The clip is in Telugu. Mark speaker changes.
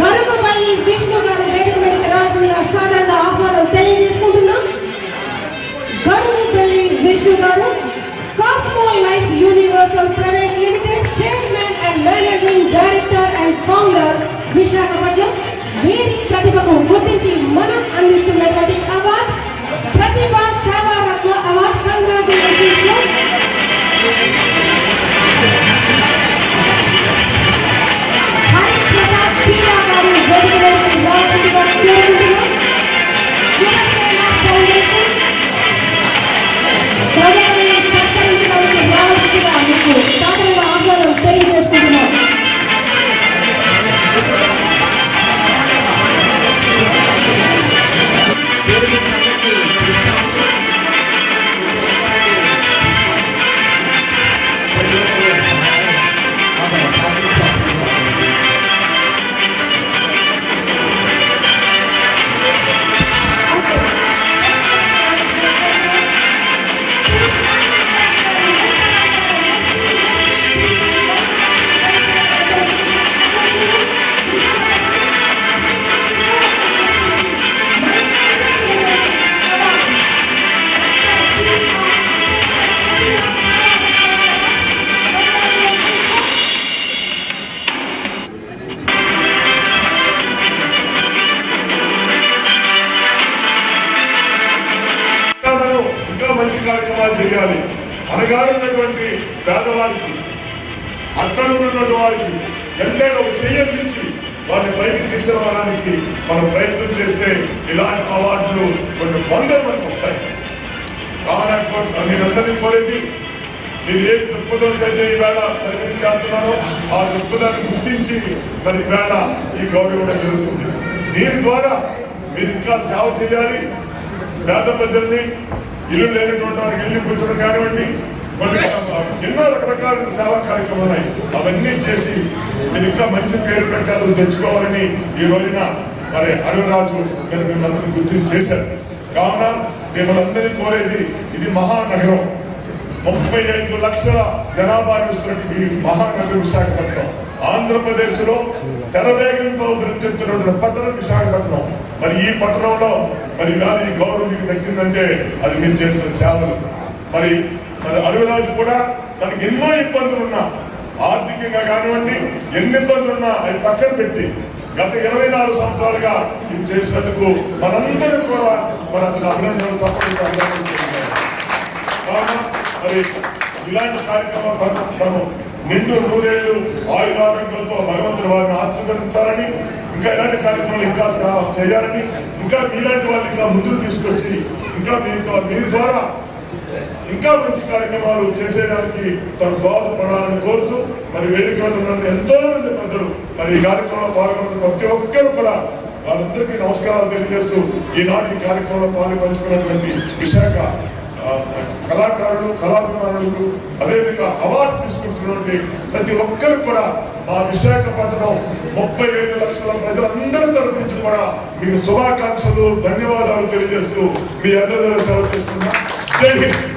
Speaker 1: గరుకుపల్లి విష్ణు గారు వేదిక మీదకి రావాల్సిందిగా సాధారణంగా ఆహ్వానం తెలియజేసుకుంటున్నాం. Garukupalli Vishnu garu Cosmo life universal private limited chairman and managing director and founder Visakhapatnam.
Speaker 2: చేయాలి. అనగారినటువంటి పేదవారికి అట్టడున్నటువంటి వారికి ఎంతైనా ఒక వారిని పైకి తీసుకురావడానికి మనం ప్రయత్నం చేస్తే ఇలాంటి అవార్డులు కొన్ని వందల మనకు వస్తాయి. కావున కో- కోరేది మీరు ఏ దృక్పథంతో ఈవేళ సర్వీస్ చేస్తున్నారో ఆ దృక్పథాన్ని గుర్తించి మరి ఈవేళ ఈ గౌరవం కూడా జరుగుతుంది. దీని ద్వారా మీరు ఇంకా సేవ చేయాలి. పేద ప్రజల్ని ఇల్లు లేనటువంటి వారికి ఇల్లు కూర్చోడం కానివ్వండి ఎన్నో రకరకాల సేవా కార్యక్రమాలు ఉన్నాయి. అవన్నీ చేసి మీరు ఇంకా మంచి పేరు పెట్టాలి తెచ్చుకోవాలని ఈ రోజున మరి అడవరాజు మీరు మిమ్మల్ని గుర్తింపు చేశారు. కావున మిమ్మల్ని కోరేది ఇది మహానగరం. ముప్పై ఐదు లక్షల జనాభా నివసిస్తున్నటువంటి ఈ మహానగరం విశాఖపట్నం. ఆంధ్రప్రదేశ్లో శరవేగంతో అభివృద్ధి చెందుతున్నటువంటి పట్టణం విశాఖపట్నం. మరి ఈ పట్టణంలో మరి కానీ ఈ గౌరవం మీకు దక్కిందంటే అది మీరు చేసిన సేవలు. మరి మరి అడవిరాజు కూడా తనకి ఎన్నో ఇబ్బందులు ఉన్నా ఆర్థికంగా కానివ్వండి ఎన్ని ఇబ్బందులు ఉన్నా అవి పక్కన పెట్టి గత ఇరవై నాలుగు సంవత్సరాలుగా ఇది చేసినందుకు మనందరం కూడా మరి అతను అభినందనలు చెప్పడం మరి ఇలాంటి కార్యక్రమం నిండు నూరేళ్ళు ఆయుర ఆరోగ్యంతో భగవంతుడు వారిని ఆశీర్వదించాలని ఇంకా ఇలాంటి కార్యక్రమాలు ఇంకా చేయాలని ఇంకా మీలాంటి వాళ్ళు ఇంకా ముందుకు తీసుకొచ్చి ఇంకా మీ ద్వారా ఇంకా మంచి కార్యక్రమాలు చేసేయడానికి తను బాధపడాలని కోరుతూ మరి వేదిక మీద ఎంతో మంది పెద్దలు మరి ఈ కార్యక్రమంలో పాల్గొన్న ప్రతి ఒక్కరు కూడా వాళ్ళందరికీ నమస్కారాలు తెలియజేస్తూ ఈనాడు ఈ కార్యక్రమంలో పాలు పంచుకున్నటువంటి విశాఖ కళాకారులు కళాభిమానులకు అదేవిధంగా అవార్డు తీసుకుంటున్నటువంటి ప్రతి ఒక్కరు కూడా మా విశాఖపట్నం ముప్పై ఐదు లక్షల ప్రజలందరి తరపు నుంచి కూడా మీకు శుభాకాంక్షలు ధన్యవాదాలు తెలియజేస్తూ మీ అందరి సెలవు తీసుకున్నా జై హింద్.